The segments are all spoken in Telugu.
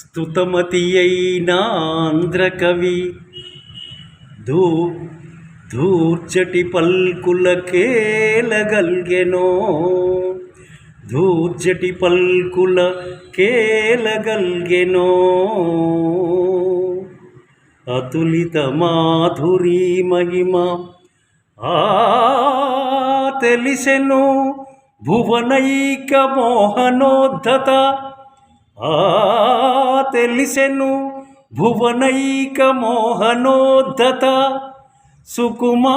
స్తుతమతి అయిన ఆంధ్రకవి దూ దూర్చటి పల్కుల కేలగల్గెనో దూర్చటి పల్కుల కేలగల్గెనో అతులిత మాధురీ మహిమ ఆ తెలిసెను భువనైక మోహనోద్ధత ఆ తెలిసెను భువనైక మోహనోద్ధత సుకుమారవార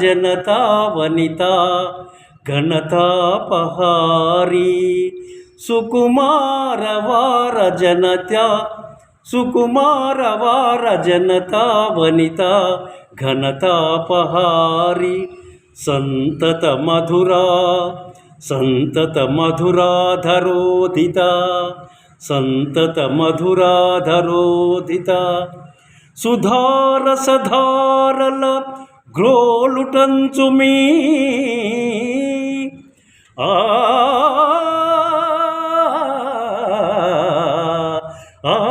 జనతా వనిత ఘనతాపహారీ సుకుమారవార జనత సుకుమారవార జనతా వనిత ఘనతాపహారి సంతత మధురా సంతత మధురాధరోదిత సంతత మధురాధరోదిత సుధారసధారల గ్రోలుటంచు మీ. ఆ. ఆ.